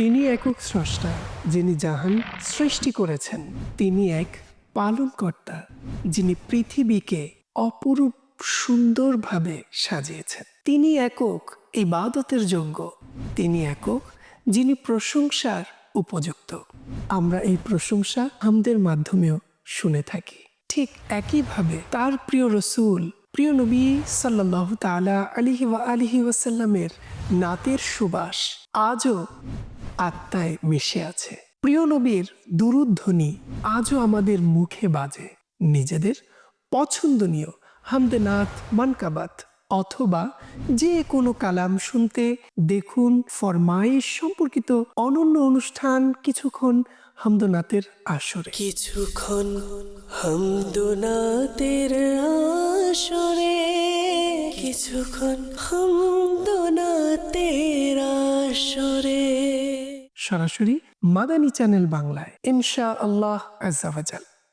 তিনি একক স্রষ্টা, যিনি জাহান সৃষ্টি করেছেন। তিনি এক পালনকর্তা, যিনি পৃথিবীকে অপরূপ সুন্দরভাবে সাজিয়েছেন। তিনি একক ইবাদতের যোগ্য। তিনি একক যিনি প্রশংসার উপযুক্ত। আমরা এই প্রশংসা হামদের মাধ্যমেও শুনে থাকি। ঠিক একইভাবে তার প্রিয় রসুল, প্রিয় নবী সাল্লাহ তালা আলিহি ওয়া আলিহি ওয়াসাল্লামের নাতের সুবাস আজও আত্মায় মিশে আছে। প্রিয় নবীর দুরুধ্বনি আজও আমাদের মুখে বাজে। নিজেদের পছন্দনীয় হামদে নাথ মানকাবাত অথবা যে কোনো কালাম শুনতে দেখুন ফরমাইশ সম্পর্কিত অনন্য অনুষ্ঠান কিছুক্ষণ হামদনাথের আসরে। কিছুক্ষণ হামদোনাতের আসরে, কিছুক্ষণ হামদোনাতের আসরে। সরাসরি মাদানী চ্যানেল বাংলায় ইনশা আল্লাহ আজাল